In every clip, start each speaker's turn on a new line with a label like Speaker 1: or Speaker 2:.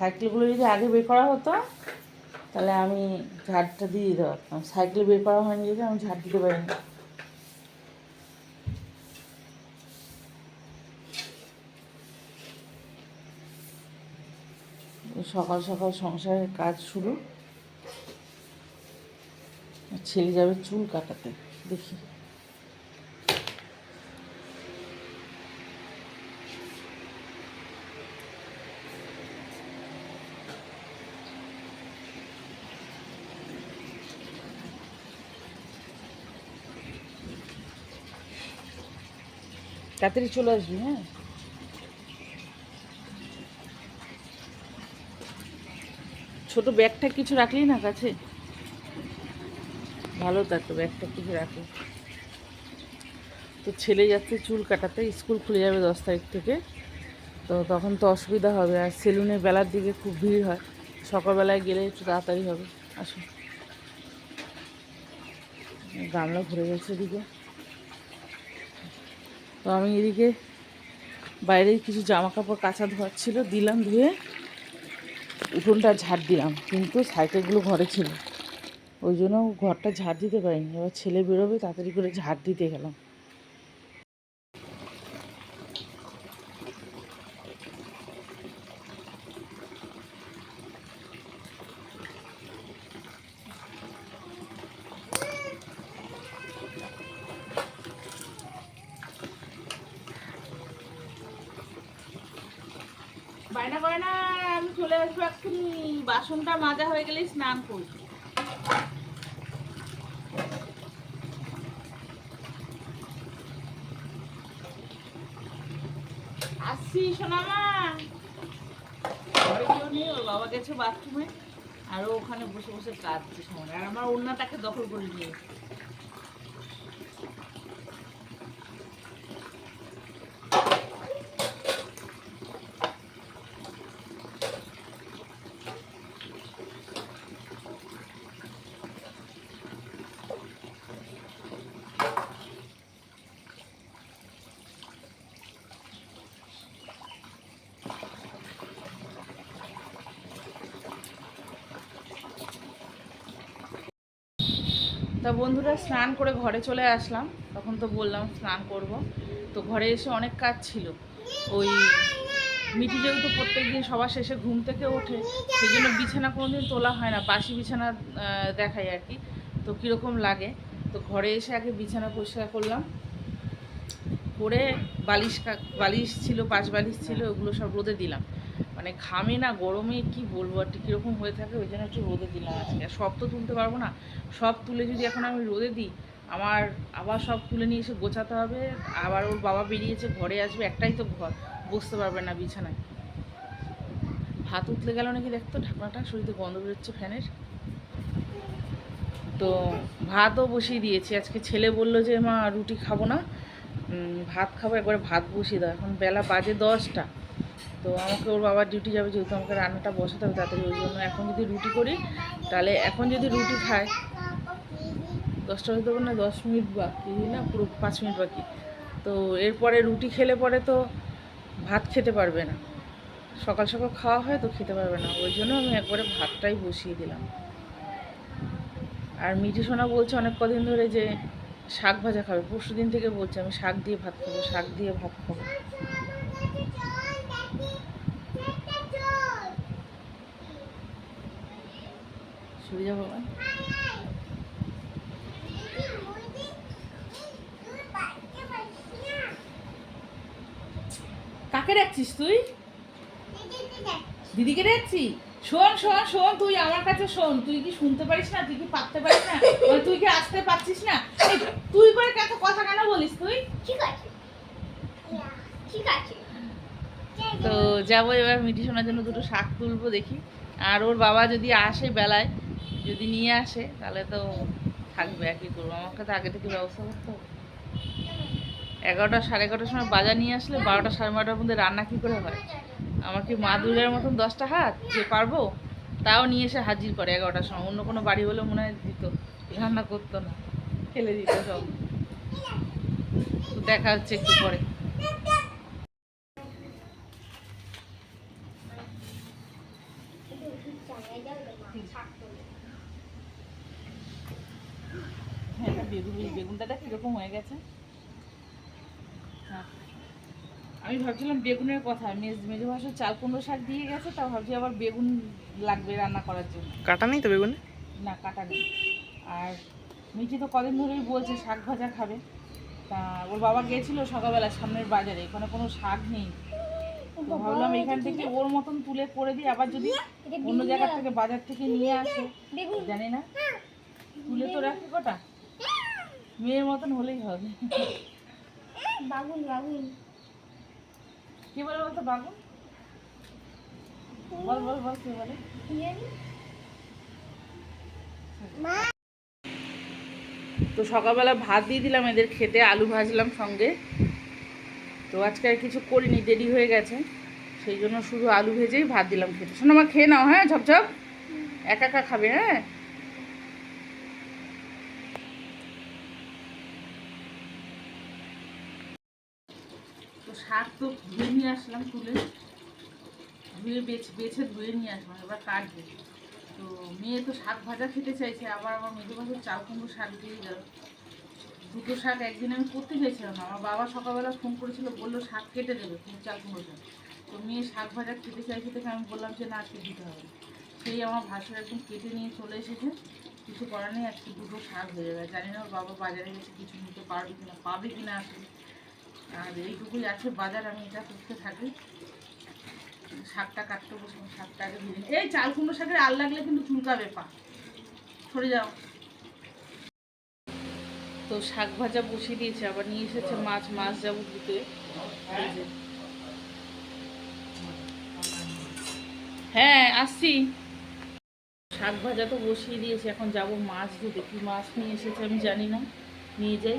Speaker 1: সাইকেলগুলো যদি আগে বের করা হতো, তাহলে আমি ঝাড়টা দিয়ে দিতে পারতাম। সাইকেল বের করা হয়নি যদি, আমি ঝাড় দিতে পারিনি। সকাল সকাল সংসারের কাজ শুরু। ছেলে যাবে চুল কাটাতে, দেখি। তাড়াতাড়ি চলে আসবি হ্যাঁ? ছোট ব্যাগটা কিছু রাখলি না কাছে? ভালো তো একটা ব্যাগটা কিছু রাখলি তো ছেলে যাচ্ছে চুল কাটাতে, স্কুল খুলে যাবে দশ তারিখ থেকে। তো তখন তো অসুবিধা হবে, আর সেলুনে বেলার দিকে খুব ভিড় হয়। সকালবেলায় গেলে একটু তাড়াতাড়ি হবে। আসুন গামলা ভরে গেছে এদিকে। তো আমি এদিকে বাইরে কিছু জামা কাপড় কাঁচা ধোয়ার ছিল, দিলাম ধুয়ে। উঠোনটা ঝাড় দিলাম, কিন্তু সাইকেলগুলো ঘরে ছিল। ওই জন্য ঘরটা ঝাড় দিতে পারিনি। এবার ছেলে বেরোবে, তাড়াতাড়ি করে ঝাড় দিতে গেলাম। বায়না করে না আমি চলে আসব এক্ষুনি। বাসনটা মাজা হয়ে গেলেই স্নান করব। আসছি, সোনামা। ঘরে ওর বাবা গেছে বাথরুমে। আর ওখানে বসে বসে কাঁদছে আর আমার অন্যটাকে দখল করে নিয়েছে। তা বন্ধুরা স্নান করে ঘরে চলে আসলাম। তখন তো বললাম স্নান করব। তো ঘরে এসে অনেক কাজ ছিল। ওই মিটি যেহেতু প্রত্যেক দিন সবার শেষে ঘুম থেকে ওঠে, সেই জন্য বিছানা কোনোদিন তোলা হয় না, বাসি বিছানা দেখাই আর কি। তো কীরকম লাগে? তো ঘরে এসে আগে বিছানা পরিষ্কার করলাম। করে বালিশ বালিশ ছিল, পাঁচ বালিশ ছিল, ওগুলো সব রোদে দিলাম। মানে ঘামে না, গরমে কি বলব? আর কীরকম হয়ে থাকে, ওই জন্য একটু রোদে দিলাম আজকে। আর সব তো তুলতে পারব না। সব তুলে যদি এখন আমি রোদে দিই, আমার আবার সব তুলে নিয়ে এসে গোছাতে হবে। আবার ওর বাবা বেরিয়েছে, ঘরে আসবে, একটাই তো ঘর। বসতে পারবে না বিছানায়। ভাত উতলে গেল নাকি দেখতো? ঢাকনাটা শরীরে গন্ধ বেরোচ্ছে ফ্যানের। তো ভাতও বসিয়ে দিয়েছি। আজকে ছেলে বলল যে, মা রুটি খাব না। ভাত খাব, একবারে ভাত বসিয়ে দাও। এখন বেলা বাজে দশটা। তো আমাকে ওর বাবার ডিউটি যাবে যেহেতু আমাকে রান্নাটা বসাতে হবে তাড়াতাড়ি, ওই জন্য এখন যদি রুটি করি, তাহলে এখন যদি রুটি খায়, দশটা হয়ে দেবো না, দশ মিনিট বাকি, না পুরো পাঁচ মিনিট বাকি। তো এরপরে রুটি খেলে পরে তো ভাত খেতে পারবে না। সকাল সকাল খাওয়া হয় তো খেতে পারবে না, ওই জন্য আমি একবারে ভাতটাই বসিয়ে দিলাম। আর মিঠি সোনা বলছে অনেক কদিন ধরে যে শাক ভাজা খাবে পরশু দিন থেকে বলছে আমি শাক দিয়ে ভাত খাব, শাক দিয়ে ভাত খাব। সরে যাব। কাকে ডাকছিস তুই? দিদিকে ডাকছি? শোন শোন শোন, তুই আমার কাছে শোন। তুই কি শুনতে পারিস না? তুই কি পারতে পারিস না? তুই কি আসতে পারছিস না? তুই করে কত কথা কেন বলিস তুই?
Speaker 2: ঠিক আছে ঠিক আছে
Speaker 1: তো যাব এবার মিটি শোনার জন্য দুটো শাক তুলবো দেখি। আর ওর বাবা যদি আসে বেলায় যদি নিয়ে আসে, তাহলে তো থাকবে, আর কি করব? আমাকে তো আগে থেকে ব্যবস্থা করতে হবে। এগারোটা, সাড়ে এগারোটার সময় বাজার নিয়ে আসলে বারোটা, সাড়ে বারোটার মধ্যে রান্না কী করে হয়? আমার কি মা দুর্গার মতন দশটা হাত যে পারব, তাও নিয়ে এসে হাজির করে এগারোটার সময়। অন্য কোনো বাড়ি হলে মনে হয় দিত, রান্না করতো না, ফেলে দিত সব। দেখা হচ্ছে একটু পরে। বেগুন এই বেগুনটা দেখ কীরকম হয়ে গেছে? হ্যাঁ। আমি ভাবছিলাম বেগুনের কথা মেজ মেজে ভাষার চাল কুমড়ো শাক দিয়ে গেছে তা ভাবছি আবার বেগুন লাগবে রান্না করার জন্য।
Speaker 3: কাটা নেই তো বেগুনে?
Speaker 1: না কাটা নেই। আর মিঠি তো কদিন ধরেই বলছে শাক ভাজা খাবে। তা ওর বাবা গিয়েছিল সকালবেলা সামনের বাজারে এখানে কোনো শাক নেই। তো ভাবলাম এখান থেকে ওর মতন তুলে করে দিই আবার যদি অন্য জায়গা থেকে বাজার থেকে নিয়ে আসে। জানি না। তুলে তো রাখি কটা? মেয়ের মতন হলেই হবে।
Speaker 2: বাগুন বাগুন
Speaker 1: কি বলে বলতো বাবু বল বল বল কি বলে? তো সকালবেলা ভাত দিয়ে দিলাম এদের খেতে আলু ভাজলাম সঙ্গে। তো আজকে আর কিছু করিনি দেরি হয়ে গেছে। সেই জন্য শুধু আলু ভেজেই ভাত দিলাম খেতে। শোনো মা খেয়ে নাও হ্যাঁ ঝপঝপ একা একা খাবে হ্যাঁ? তো ধুয়ে নিয়ে আসলাম তুলে। ধুয়ে বেছে বেছে ধুয়ে নিয়ে আসলাম, এবার কাটবে। তো মেয়ে তো শাক ভাজা খেতে চাইছে, আবার আমার মেজে বছর চাল কুমড়ো শাক দিয়ে গেল। দুটো শাক একদিন আমি করতে চাইছিলাম আমার বাবা সকালবেলা ফোন করেছিল, বলল শাক কেটে দেবে, তুমি চাল কুমড়ো শাক। তো মেয়ে শাক ভাজা খেতে চাইছে থেকে আমি বললাম যে, না, আজকে দিতে হবে সেই আমার ভাসুর একদম কেটে নিয়ে চলে এসেছে। কিছু করার নেই, আজকে দুটো শাক হয়ে যাবে জানি না ওর বাবা বাজারে গেছে, কিছু নিতে পারবে কিনা, পাবে কিনা আসলে। আর এইটুকুই আছে, বাজার আমি এটা করতে থাকি। শাকটা কাটতে বসে শাকটা আগে এই চাল কুমড়ো শাকের আল লাগলে কিন্তু চুলকাবে পা সরে যাও। তো শাক ভাজা বসিয়ে দিয়েছে, আবার নিয়ে এসেছে মাছ মাছ যাব দিতে। হ্যাঁ আসছি। শাক ভাজা তো বসিয়ে দিয়েছে, এখন যাব মাছ ধুতে। কি মাছ নিয়ে এসেছে আমি জানি না। নিয়ে যাই।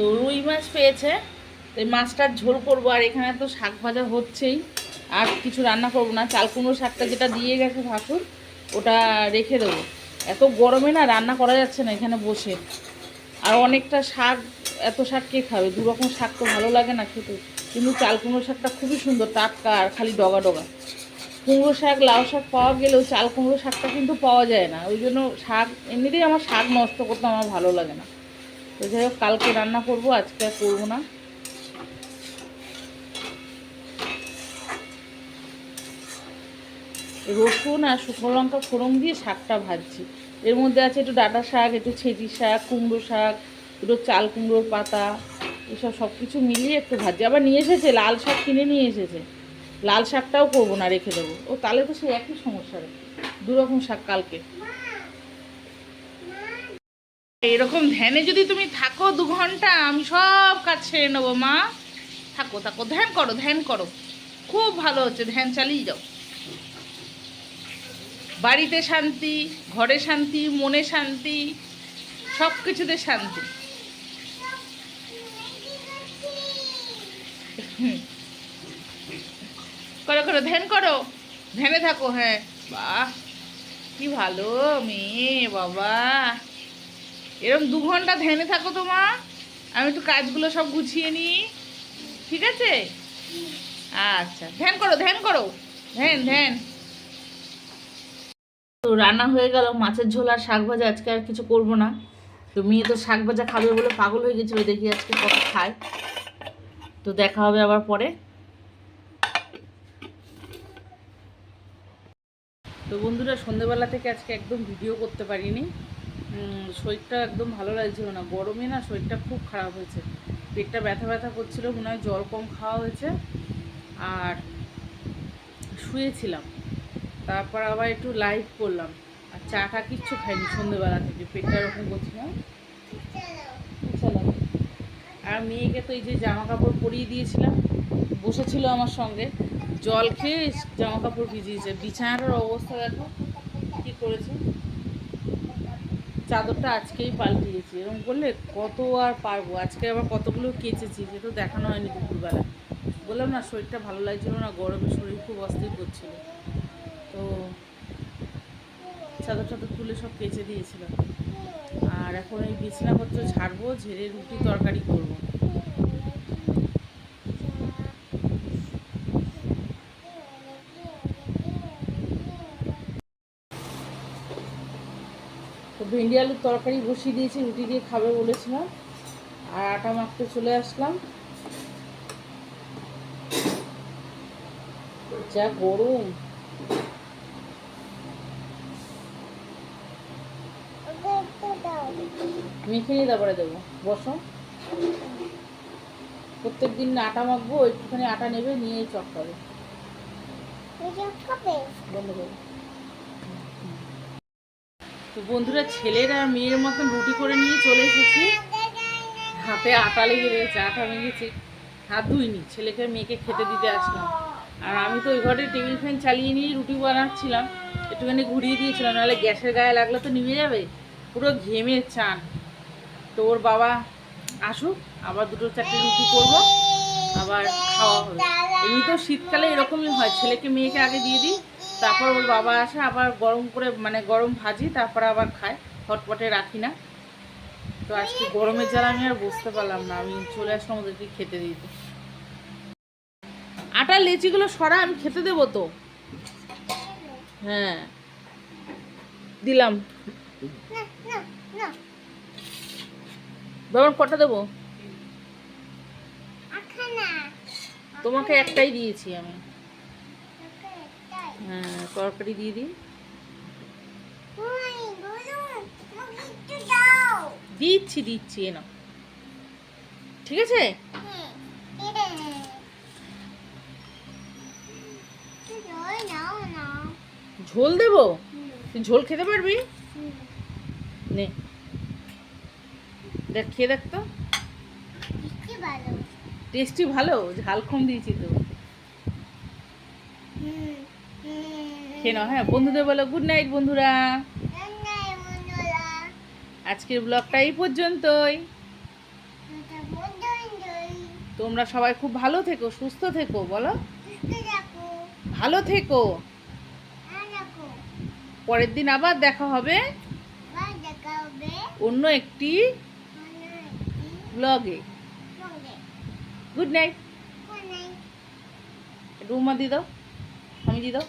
Speaker 1: তো রুই মাছ পেয়েছে। তো এই মাছটার ঝোল করব, আর এখানে তো শাক ভাজা হচ্ছেই। আর কিছু রান্না করব না, চাল কুমড়ো শাকটা যেটা দিয়ে গেছে ভাসুর, ওটা রেখে দেবো। এত গরমে না রান্না করা যাচ্ছে না এখানে বসে। আর অনেকটা শাক, এত শাক কে খাবে? দু রকম শাক তো ভালো লাগে না খেতে। কিন্তু চাল কুমড়ো শাকটা খুবই সুন্দর, টাটকা আর খালি ডগা ডগা। কুমড়ো শাক, লাউ শাক পাওয়া গেলেও চাল কুমড়ো শাকটা কিন্তু পাওয়া যায় না। ওই জন্য শাক, এমনিতেই আমার শাক নষ্ট করতে আমার ভালো লাগে না। তো যাই হোক, কালকে রান্না করব, আজকে আর করব না। রসুন আর শুকনো লঙ্কা ফোড়ন দিয়ে শাকটা ভাজছি। এর মধ্যে আছে একটু ডাঁটা শাক, একটু ছেঁচি শাক, কুমড়ো শাক একটু চাল, কুমড়োর পাতা, এসব সব কিছু মিলিয়ে একটু ভাজি আবার নিয়ে এসেছে, লাল শাক কিনে নিয়ে এসেছে। লাল শাকটাও করব না, রেখে দেবো। ও তাহলে তো সেই একই সমস্যা দু রকম শাক কালকে। এরকম ধ্যানে যদি তুমি থাকো দু ঘণ্টা, আমি সব কাজ ছেড়ে নেব, মা। থাকো থাকো, ধ্যান করো ধ্যান করো। খুব ভালো হচ্ছে, ধ্যান চালিয়ে যাও। বাড়িতে শান্তি, ঘরে শান্তি, মনে শান্তি সব কিছুতে শান্তি। করো করো, ধ্যান করো। ধ্যানে থাকো হ্যাঁ। বাহ, কি ভালো মেয়ে, বাবা। এরকম দু ঘণ্টা ধ্যানে থাকো তো মা। আমি একটু কাজগুলো সব গুছিয়ে নিই। ঠিক আছে? আচ্ছা ধ্যান করো ধ্যান করো। ধ্যান ধ্যান। তো রান্না হয়ে গেল, মাছের ঝোল আর শাক ভাজা। আজকে আর কিছু করব না। তো মেয়ে তো শাক ভাজা খাবে বলে পাগল হয়ে গেছিল, দেখি আজকে কত খায়। তো দেখা হবে আবার পরে। তো বন্ধুরা সন্ধেবেলা থেকে আজকে একদম ভিডিও করতে পারিনি। শরীরটা একদম ভালো লাগছিল না। গরমে না শরীরটা খুব খারাপ হয়েছে। পেটটা ব্যথা ব্যথা করছিল, মনে হয় জল কম খাওয়া হয়েছে। আর শুয়েছিলাম। তারপর আবার একটু লাইভ করলাম। আর চাটা কিচ্ছু খাইনি সন্ধেবেলা থেকে। পেটটা এরকম করছিলাম। আর মেয়েকে তো এই যে জামা কাপড় পরিয়ে দিয়েছিলাম। বসেছিল আমার সঙ্গে। জল খেয়ে জামা কাপড় ভিজিয়েছে। বিছানাটার অবস্থা দেখো। কী করেছে? চাদরটা আজকেই পাল্টিয়েছি। এরকম বললে কত আর পারব? আজকে আবার কতগুলো কেচেছি যেহেতু দেখানো হয়নি দুপুরবেলা। বললাম না, শরীরটা ভালো লাগছিল না, গরমে শরীর খুব অস্থির করছিল। তো চাদর চাদর তুলে সব কেচে দিয়েছিলাম। আর এখন এই বিছানাপত্র ঝাড়বো, ঝেড়ে রুটি তরকারি করব তো ভেন্ডি আলুর তরকারি বসিয়ে দিয়েছি রুটি দিয়ে খাবে বলেছিলাম। আর আটা মাখতে চলে আসলাম। যা গরম। মেখে নিয়ে তারপরে দেবো। বসো। প্রত্যেক দিন আটা মাখবো একটুখানি আটা নেবে নিয়ে চটকাবে বন্ধ করো তো বন্ধুরা, ছেলের মেয়ের মতন রুটি করে নিয়ে চলে এসেছি। হাতে আটা লেগে রয়েছে, আটা মেখেছি হাত ধুইনি, ছেলেকে মেয়েকে খেতে দিতে আসলাম। আর আমি তো ওই ঘরে টেবিল ফ্যান চালিয়ে নিয়ে রুটি বানাচ্ছিলাম। একটুখানি ঘুরিয়ে দিয়েছিলাম, নাহলে গ্যাসের গায়ে লাগলে তো নিভে যাবে। পুরো ঘেমে চান। তো ওর বাবা আসুক, আবার দুটো চারটে রুটি করব, আবার খাওয়া হবে। এমনি তো শীতকালে এরকমই হয়, ছেলেকে মেয়েকে আগে দিয়ে দিই তারপর ওর বাবা আসে আবার গরম করে মানে গরম ভাজি তারপরে আবার খায়। হটপটে রাখি না। তো আজকে গরমের জ্বালা আমি আর বুঝতে পারলাম না আমি চলে আসলাম ওদেরকে খেতে দিতে। আটার লেচিগুলো সরা আমি খেতে দেবো তো। হ্যাঁ। দিলাম। বাবার কটা দেবো? তোমাকে একটাই দিয়েছি আমি। হ্যাঁ তরকারি দিয়ে দিই। দিচ্ছি দিচ্ছি এনো ঠিক আছে? ঝোল দেবো? তুই ঝোল খেতে পারবি? নে। দেখ খেয়ে দেখ তো। টেস্টি ভালো ঝাল কম দিয়েছি তো। খেয়ে নাও। হ্যাঁ বন্ধুদের বলো গুড নাইট বন্ধুরা। আজকের ব্লগটা এই পর্যন্তই। তোমরা সবাই খুব ভালো থেকো সুস্থ থেকো বলো। ভালো থেকো। পরের দিন আবার দেখা হবে। অন্য একটি ব্লগে গুড নাইট রুমা দিয়ে দাও। আমি দিয়ে দাও।